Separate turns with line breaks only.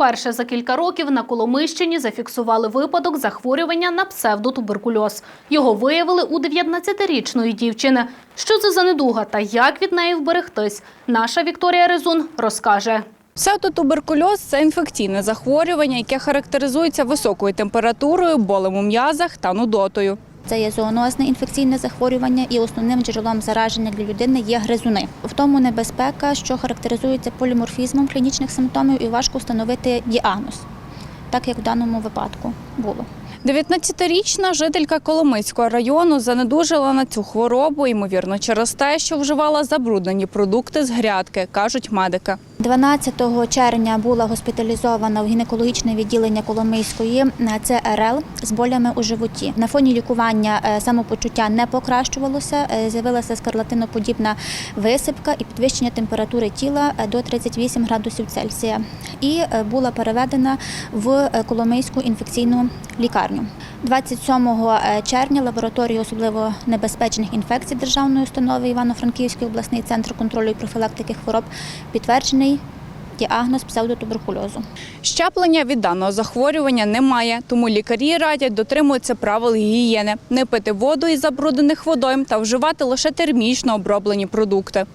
Вперше за кілька років на Коломищині зафіксували випадок захворювання на псевдотуберкульоз. Його виявили у 19-річної дівчини. Що це за недуга та як від неї вберегтись? Наша Вікторія Резун розкаже.
Псевдотуберкульоз – це інфекційне захворювання, яке характеризується високою температурою, болем у м'язах та нудотою.
Це є зоонозне інфекційне захворювання, і основним джерелом зараження для людини є гризуни. В тому небезпека, що характеризується поліморфізмом клінічних симптомів, і важко встановити діагноз, так як в даному випадку було.
19-річна жителька Коломийського району занедужила на цю хворобу, ймовірно, через те, що вживала забруднені продукти з грядки, кажуть медики.
12 червня була госпіталізована в гінекологічне відділення Коломийської е, ЦРЛ з болями у животі. На фоні лікування е, самопочуття не покращувалося, е, з'явилася скарлатиноподібна висипка і підвищення температури тіла до 38 градусів Цельсія. І була переведена в Коломийську інфекційну лікарню. 27 е, червня лабораторію особливо небезпечних інфекцій державної установи Івано-Франківський обласний центр контролю і профілактики хвороб підтверджений діагноз псевдотуберкульозу.
Щеплення від даного захворювання немає, тому лікарі радять дотримуватися правил гігієни, не пити воду із забруднених водойм та вживати лише термічно оброблені продукти.